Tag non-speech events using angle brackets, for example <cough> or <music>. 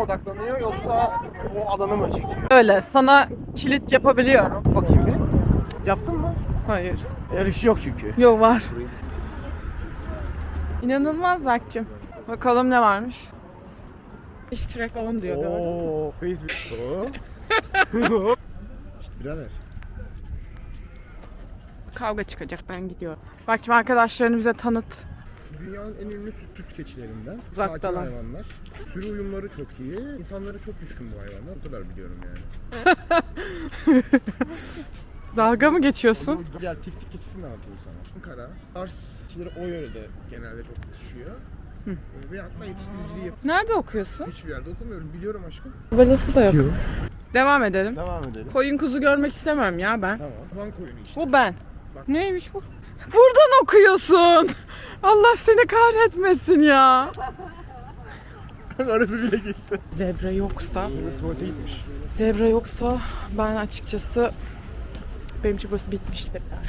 odaklanıyor yoksa o alanı mı çekiyor? Öyle sana kilit yapabiliyorum. Bakayım bir. Yaptın mı? Hayır. Öyle bir şey yok çünkü. Yok var. İnanılmaz Berk'cim. Bakalım ne varmış. İştirak 10 diyor. mü? Oo, Facebook. Oo. <laughs> <laughs> işte birader. Kavga çıkacak ben gidiyorum. Berk'cim arkadaşlarını bize tanıt. Dünyanın en ünlü süt tüt keçilerinden. Uzaktalar. Sakin hayvanlar. Sürü uyumları çok iyi. İnsanlara çok düşkün bu hayvanlar. O kadar biliyorum yani. <laughs> Dalga mı geçiyorsun? Gel tif tik keçisi ne yapıyor sana? Ankara. Ars keçileri o yörede genelde çok düşüyor. Ve hatta yetiştiriciliği yap. Nerede okuyorsun? Hiçbir yerde okumuyorum. Biliyorum aşkım. Tabelası da yok. Devam edelim. Devam edelim. Koyun kuzu görmek istemiyorum ya ben. Tamam. Van koyunu işte. Bu ben. Neymiş bu? Buradan okuyorsun. Allah seni kahretmesin ya. <laughs> Arası bile gitti. Zebra yoksa, Tuvalete gitmiş. zebra yoksa ben açıkçası benim için burası bitmiştir yani.